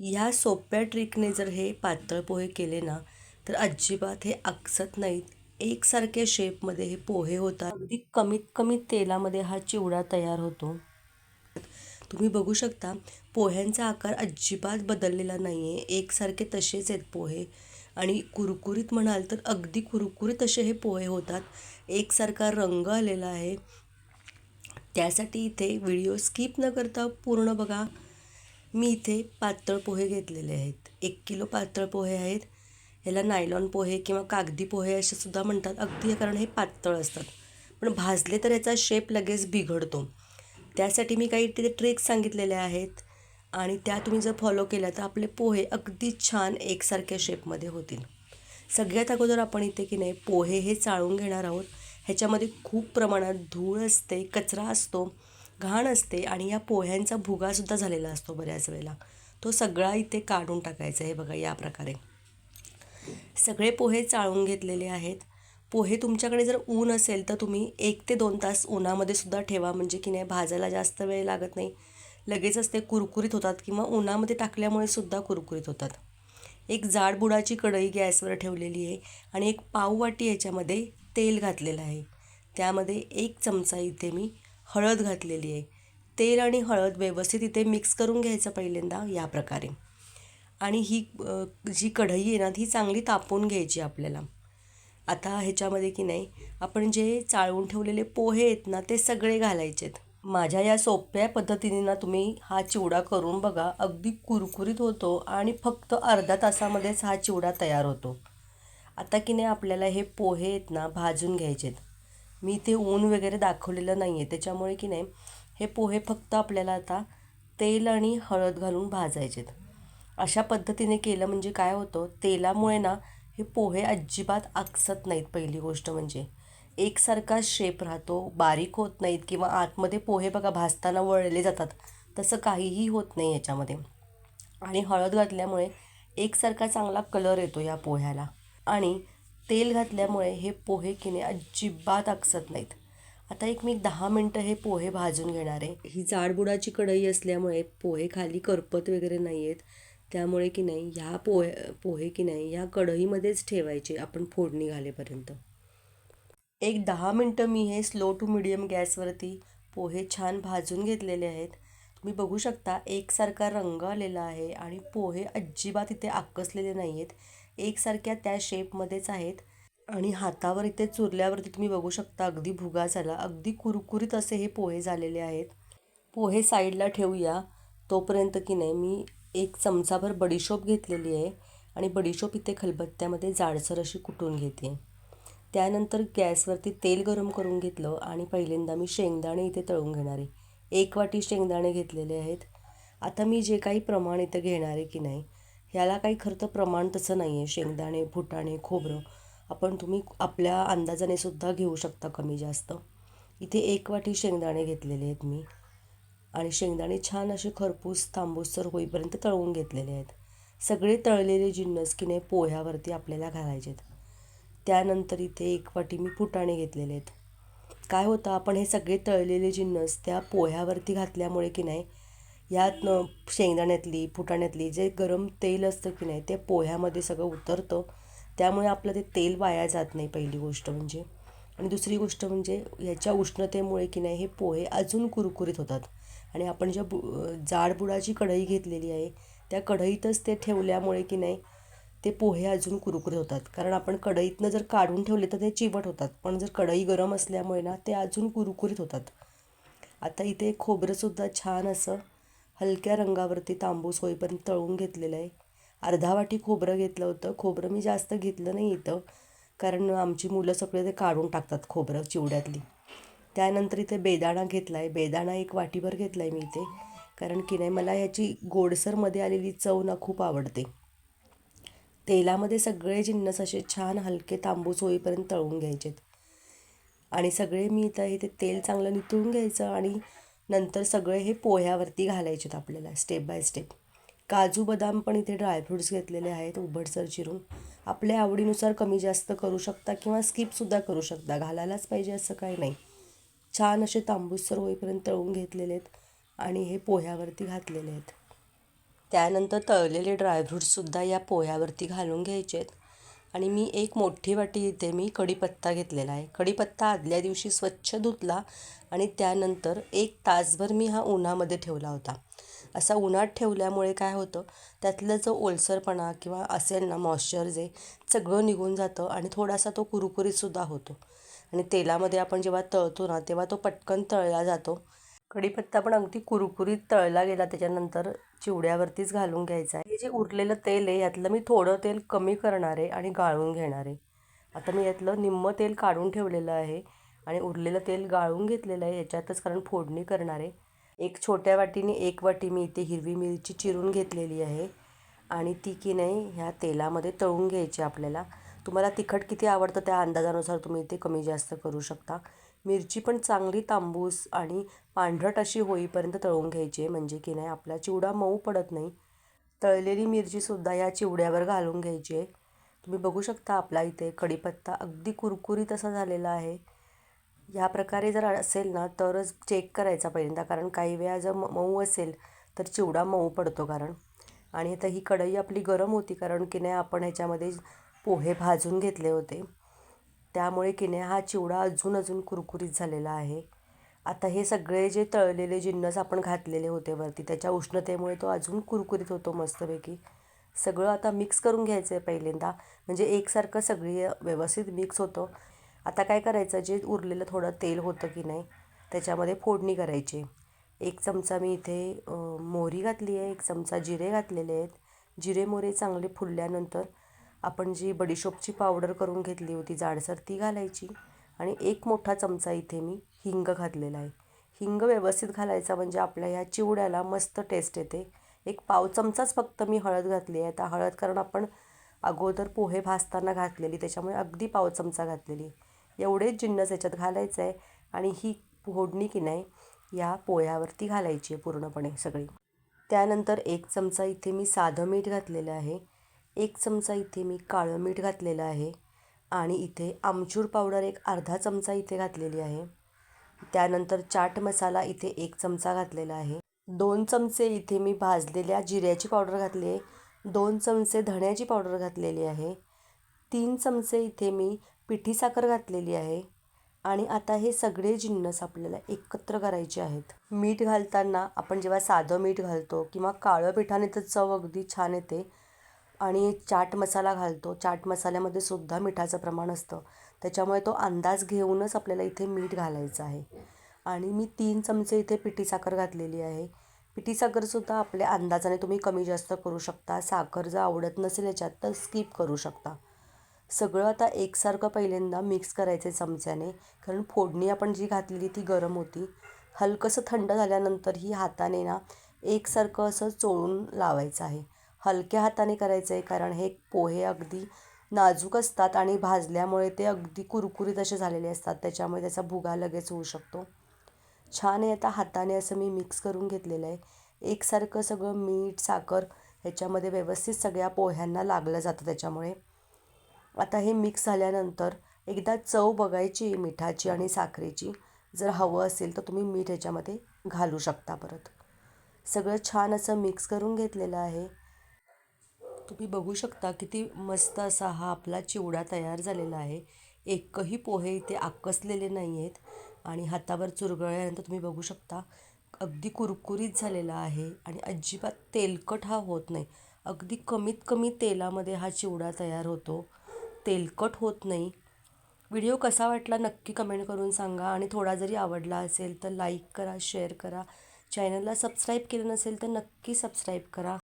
ह्या सोप्या ट्रिकने जर हे पातळ पोहे केले ना तर अजिबात हे आकसत नाहीत. एकसारख्या शेपमध्ये हे पोहे होतात. अगदी कमीत कमी तेलामध्ये हा चिवडा तयार होतो. तुम्ही बघू शकता पोह्यांचा आकार अजिबात बदललेला नाही आहे एकसारखे तसेच आहेत पोहे. आणि कुरकुरीत म्हणाल तर अगदी कुरकुरीत असे हे पोहे होतात. एकसारखा रंग आलेला आहे. त्यासाठी इथे व्हिडिओ स्किप न करता पूर्ण बघा. मी इथे पातळ पोहे घेतलेले आहेत. एक किलो पातळ पोहे आहेत. ह्याला नायलॉन पोहे किंवा कागदी पोहे असे सुद्धा म्हणतात. अगदी कारण हे पातळ असतात. पण भाजले तर याचा शेप लगेच बिघडतो. त्यासाठी मी काही तिथे ट्रिक्स सांगितलेल्या आहेत. आणि त्या तुम्ही जर फॉलो केल्या तर आपले पोहे अगदी छान एकसारख्या शेपमध्ये होतील. सगळ्यात अगोदर आपण इथे की नाही पोहे हे चाळून घेणार आहोत. ह्याच्यामध्ये खूप प्रमाणात धूळ असते कचरा असतो. घाण असते आणि या पोह्यांचा भुगासुद्धा झालेला असतो बऱ्याच वेळेला. तो सगळा इथे काढून टाकायचा आहे बघा या प्रकारे. सगळे पोहे चाळून घेतलेले आहेत. पोहे तुमच्याकडे जर ऊन असेल तर तुम्ही एक ते दोन तास उन्हामध्ये सुद्धा ठेवा. म्हणजे की नाही भाजायला जास्त वेळ लागत नाही. लगेचच ते कुरकुरीत होतात किंवा उन्हामध्ये टाकल्यामुळे सुद्धा कुरकुरीत होतात. एक जाडबुडाची कढई गॅसवर ठेवलेली आहे आणि एक पाववाटी याच्यामध्ये तेल घातलेलं आहे. त्यामध्ये एक चमचा इथे मी हळद घातलेली आहे. तेल आणि हळद व्यवस्थित इथे मिक्स करून घ्यायचं पहिल्यांदा या प्रकारे. आणि ही जी कढई आहे ना ती चांगली तापवून घ्यायची आपल्याला. आता ह्याच्यामध्ये की नाही आपण जे चाळवून ठेवलेले पोहे आहेत ना ते सगळे घालायचे आहेत. माझ्या या सोप्या पद्धतीने ना तुम्ही हा चिवडा करून बघा अगदी कुरकुरीत होतो आणि फक्त अर्धा तासामध्येच हा चिवडा तयार होतो. आता की नाही आपल्याला हे पोहे आहेत ना भाजून घ्यायचे आहेत. मी ते ऊन वगैरे दाखवलेलं नाही आहे त्याच्यामुळे की नाही हे पोहे फक्त आपल्याला आता तेल आणि हळद घालून भाजायचेत. अशा पद्धतीने केलं म्हणजे काय होतं तेलामुळे ना हे पोहे अजिबात आकसत नाहीत पहिली गोष्ट म्हणजे. एकसारखा शेप राहतो बारीक होत नाहीत किंवा आतमध्ये पोहे बघा भाजताना वळले जातात तसं काहीही होत नाही याच्यामध्ये. आणि हळद घातल्यामुळे एकसारखा चांगला कलर येतो या पोह्याला. आणि तेल घातल्यामुळे हे पोहे किने अजिबात आकसत नाहीत. आता एक मी दहा मिनटं हे पोहे भाजून घेणार आहे. ही जाडबुडाची कढई असल्यामुळे पोहे खाली करपत वगैरे नाही आहेत त्यामुळे की नाही ह्या पोहे पोहे की नाही ह्या कढईमध्येच ठेवायचे आपण फोडणी घालेपर्यंत. एक दहा मिनटं मी हे स्लो टू मिडियम गॅसवरती पोहे छान भाजून घेतलेले आहेत. तुम्ही बघू शकता एकसारखा रंग आलेला आहे आणि पोहे अजिबात इथे आकसलेले नाही आहेत एकसारख्या त्या शेपमध्येच आहेत. आणि हातावर इथे चुरल्यावरती तुम्ही बघू शकता अगदी भुगा झाला अगदी कुरकुरीत असे हे पोहे झालेले आहेत. पोहे साईडला ठेवूया. तोपर्यंत की नाही मी एक चमचाभर बडीशोप घेतलेली आहे आणि बडीशोप इथे खलबत्त्यामध्ये जाडसर अशी कुटून घेते. त्यानंतर गॅसवरती तेल गरम करून घेतलं आणि पहिल्यांदा मी शेंगदाणे इथे तळून घेणार आहे. एक वाटी शेंगदाणे घेतलेले आहेत. आता मी जे काही प्रमाण इथं घेणार आहे की नाही ह्याला काही खरं तर प्रमाण तसं नाही आहे शेंगदाणे फुटाणे खोबरं. आपण तुम्ही आपल्या अंदाजाने सुद्धा घेऊ शकता कमी जास्त. इथे एक वाटी शेंगदाणे घेतलेले आहेत मी. आणि शेंगदाणे छान असे खरपूस तांबूसर होईपर्यंत तळवून घेतलेले आहेत. सगळे तळलेले जिन्नस की नाही पोह्यावरती आपल्याला घालायचे आहेत त्यानंतर इथे एक वाटी मी फुटाणे घेतलेले आहेत. काय होतं आपण हे सगळे तळलेले जिन्नस त्या पोह्यावरती घातल्यामुळे की नाही यात शेंगदाण्यातली फुटाण्यातली जे गरम तेल असतं की नाही ते पोह्यामध्ये सगळं उतरतं. त्यामुळे आपलं ते तेल वाया जात नाही पहिली गोष्ट म्हणजे. आणि दुसरी गोष्ट म्हणजे ह्याच्या उष्णतेमुळे की नाही हे पोहे अजून कुरकुरीत होतात. आणि आपण ज्या बु जाडबुडाची कढई घेतलेली आहे त्या कढईतच ते ठेवल्यामुळे की नाही ते पोहे अजून कुरकुरीत होतात. कारण आपण कढईतनं जर काढून ठेवले तर ते चिवट होतात. पण जर कढई गरम असल्यामुळे ना ते अजून कुरकुरीत होतात. आता इथे खोबरंसुद्धा छान असं हलक्या रंगावरती तांबूस होईपर्यंत तळून घेतलेलं आहे. अर्धा वाटी खोबरं घेतलं होतं. खोबरं मी जास्त घेतलं नाही इथं कारण आमची मुलं सगळे ते काढून टाकतात खोबरं चिवड्यातली. त्यानंतर इथे बेदाणा घेतला आहे बेदाणा एक वाटीभर घेतला आहे मी इथे कारण की नाही मला ह्याची गोडसरमध्ये आलेली चव ना खूप आवडते. तेलामध्ये सगळे जिन्नस असे छान हलके तांबूस होईपर्यंत तळून घ्यायचेत. आणि सगळे मी इथं हे ते तेल चांगलं नितळून घ्यायचं आणि नंतर सगळे हे पोह्यावरती घालायचेत आपल्याला स्टेप बाय स्टेप काजू बदाम पण इथे ड्रायफ्रूट्स घेतलेले आहेत उबडसर चिरून. आपल्या आवडीनुसार कमी जास्त करू शकता किंवा स्किपसुद्धा करू शकता घालायलाच पाहिजे असं काही नाही. छान असे तांबूसर होईपर्यंत तळून घेतलेले आहेत आणि हे पोह्यावरती घातलेले आहेत. त्यानंतर तळलेले ड्रायफ्रूट्ससुद्धा या पोह्यावरती घालून घ्यायचे आहेत. आणि मी एक मोठी वाटी इथे मी कढीपत्ता घेतलेला आहे. कढीपत्ता आदल्या दिवशी स्वच्छ धुतला आणि त्यानंतर एक तासभर मी हा उन्हामध्ये ठेवला होता. असा उन्हात ठेवल्यामुळे काय होतं त्यातलं जो ओलसरपणा किंवा असेल ना मॉइश्चर जे सगळं निघून जातं आणि थोडासा तो कुरकुरीतसुद्धा होतो. आणि तेलामध्ये आपण जेव्हा तळतो ना तेव्हा तो पटकन तळला जातो. कढीपत्ता पण अगदी कुरकुरीत तळला गेला त्याच्यानंतर चिवड्यावरतीच घालून घ्यायचा आहे. हे जे उरलेलं तेल आहे यातलं मी थोडं तेल कमी करणार आहे आणि गाळून घेणार आहे. आता मी यातलं निम्मं तेल काढून ठेवलेलं आहे आणि उरलेलं तेल गाळून घेतलेलं आहे याच्यातच कारण फोडणी करणार आहे. एक छोट्या वाटीने एक वाटी मी इथे हिरवी मिरची चिरून घेतलेली आहे आणि ती की नाही ह्या तेलामध्ये तळून घ्यायची आपल्याला. तुम्हाला तिखट किती आवडतं त्या अंदाजानुसार तुम्ही ते कमी जास्त करू शकता. मिरची पण चांगली तांबूस आणि पांढरट अशी होईपर्यंत तळून घ्यायची आहे. म्हणजे की नाही आपला चिवडा मऊ पडत नाही. तळलेली मिरचीसुद्धा या चिवड्यावर घालून घ्यायची आहे. तुम्ही बघू शकता आपला इथे कढीपत्ता अगदी कुरकुरीत असा झालेला आहे. ह्या प्रकारे जर असेल ना तरच चेक करायचा पहिल्यांदा. कारण काही वेळा जर मऊ असेल तर चिवडा मऊ पडतो कारण. आणि आता ही कढई आपली गरम होती कारण की नाही आपण ह्याच्यामध्ये पोहे भाजून घेतले होते. त्यामुळे की नाही हा चिवडा अजून अजून कुरकुरीत झालेला आहे. आता हे सगळे जे तळलेले जिन्नस आपण घातलेले होते वरती त्याच्या उष्णतेमुळे तो अजून कुरकुरीत होतो मस्तपैकी. सगळं आता मिक्स करून घ्यायचं आहे पहिल्यांदा. म्हणजे एकसारखं सगळी व्यवस्थित मिक्स होतं. आता काय करायचं जे उरलेलं थोडं तेल होतं की नाही त्याच्यामध्ये फोडणी करायची. एक चमचा मी इथे मोहरी घातली आहे एक चमचा जिरे घातलेले आहेत. जिरे मोहरे चांगले फुलल्यानंतर आपण जी बडीशोपची पावडर करून घेतली होती जाडसर ती घालायची. आणि एक मोठा चमचा इथे मी हिंग घातलेला आहे. हिंग व्यवस्थित घालायचा म्हणजे आपल्या ह्या चिवड्याला मस्त टेस्ट येते. एक पाव चमचाच फक्त मी हळद घातली आहे. आता हळद कारण आपण अगोदर पोहे भाजताना घातलेली त्याच्यामुळे अगदी पाव चमचा घातलेली एवढेच जिन्नस याच्यात घालायचं आहे. आणि ही फोडणी की नाही या पोह्यावरती घालायची आहे पूर्णपणे सगळी. त्यानंतर एक चमचा इथे मी साधं मीठ घातलेलं आहे. एक चमचा इथे मी काळं मीठ घातलेलं आहे आणि इथे आमचूर पावडर एक अर्धा चमचा इथे घातलेली आहे. त्यानंतर चाट मसाला इथे एक चमचा घातलेला आहे. दोन चमचे इथे मी भाजलेल्या जिऱ्याची पावडर घातली आहे. दोन चमचे धण्याची पावडर घातलेली आहे. तीन चमचे इथे मी पिठी साखर घातलेली आहे. आणि आता हे सगळे जिन्नस आपल्याला एकत्र करायचे आहेत. मीठ घालताना आपण जेव्हा साधं मीठ घालतो किंवा काळं पिठाने तर चव अगदी छान येते. आणि चाट मसाला घालतो. चाट मसाल्यामध्ये सुद्धा मिठाचं प्रमाण असतं. त्याच्यामुळे तो अंदाज घेऊनच आपल्याला इथे मीठ घालायचं आहे. आणि मी तीन चमचे इथे पिठी साखर घातलेली आहे. पिठी साखरसुद्धा आपल्या अंदाजाने तुम्ही कमी जास्त करू शकता. साखर जर आवडत नसेल याच्यात तर स्किप करू शकता. सगळं आता एकसारखं पहिल्यांदा मिक्स करायचं चमच्याने. कारण फोडणी आपण जी घातलेली ती गरम होती. हलकंसं थंड झाल्यानंतर ही हाताने ना एकसारखं असं चोळून लावायचं आहे. हलक्या हाताने करायचं आहे कारण हे पोहे अगदी नाजूक असतात आणि भाजल्यामुळे ते अगदी कुरकुरीत असे झालेले असतात. त्याच्यामुळे त्याचा भुगा लगेच होऊ शकतो. छान आहे आता हाताने असं मी मिक्स करून घेतलेलं आहे. एकसारखं सगळं मीठ साखर ह्याच्यामध्ये व्यवस्थित सगळ्या पोह्यांना लागलं जातं त्याच्यामुळे. आता हे मिक्स झाल्यानंतर एकदा चव बघायची मिठाची आणि साखरेची. जर हवं असेल तर तुम्ही मीठ ह्याच्यामध्ये घालू शकता परत. सगळं छान असं मिक्स करून घेतलेलं आहे. तुम्ही बघू शकता किती मस्त असा हा आपला चिवडा तयार झालेला आहे. एकही पोहे इथे आकसलेले नाही आहेत आणि हातावर चुरगळल्यानंतर तुम्ही बघू शकता अगदी कुरकुरीत झालेला आहे आणि अजिबात तेलकट हा होत नाही. अगदी कमीत कमी तेलामध्ये हा चिवडा तयार होतो. तेलकट होत नाही. व्हिडिओ कसा वाटला नक्की कमेंट करून सांगा आणि थोडा जरी आवडला असेल तर लाईक करा शेअर करा. चॅनलला सबस्क्राईब केलं नसेल तर नक्की सबस्क्राईब करा.